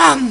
Um.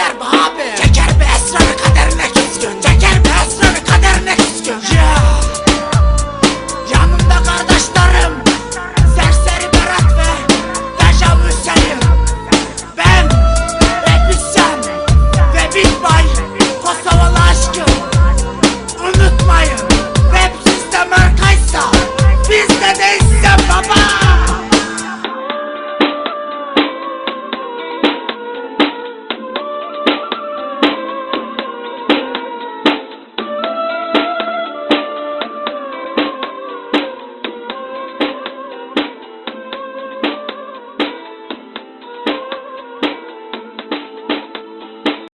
Neler bağır.